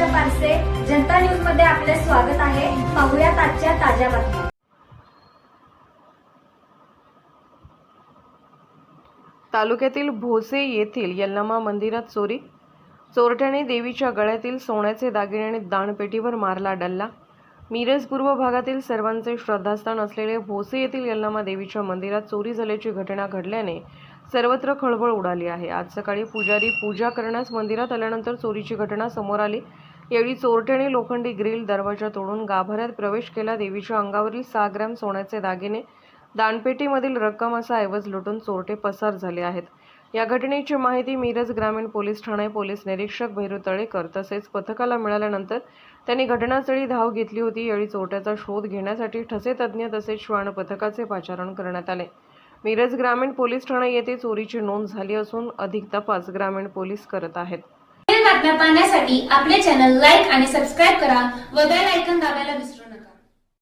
आरसे जनता न्यूजमध्ये आपले स्वागत आहे. पाहुयात आजच्या ताज्या बातम्या. तालुक्यातील भोसे येथील यल्लमा मंदिरात चोरी. चोरट्याने देवीच्या गळ्यातील सोन्याचे दागिने आणि दाणपेटीवर मारला डल्ला. मिरज पूर्व भागातील सर्वांचे श्रद्धास्थान असलेले भोसे येथील यल्लमा देवीच्या मंदिरात चोरी झाल्याची घटना घडल्याने सर्वत्र खळबळ उडाली आहे. आज सकाळी पुजारी पूजा करण्यास मंदिरात आल्यानंतर चोरीची घटना समोर आली. यावेळी चोरट्याने लोखंडी ग्रिल दरवाजा तोडून गाभाऱ्यात प्रवेश केला. देवीच्या अंगावरील सहा ग्रॅम सोन्याचे दागिने दानपेटीमधील रक्कम असा ऐवज लुटून चोरटे पसार झाले आहेत. या घटनेची माहिती मिरज ग्रामीण पोलीस ठाणे पोलीस निरीक्षक भैरू तळेकर तसेच पथकाला मिळाल्यानंतर त्यांनी घटनास्थळी धाव घेतली होती. यावेळी चोरट्याचा शोध घेण्यासाठी ठसे तज्ज्ञ तसेच श्वान पथकाचे पाचारण करण्यात आले. मिरज ग्रामीण पोलीस ठाणे येथे चोरीची नोंद झाली असून अधिक तपास ग्रामीण पोलीस करत आहेत. बातम्या पाहण्यासाठी आपले चॅनल लाईक आणि सबस्क्राईब करा व बेल आयकन दाबायला विसरू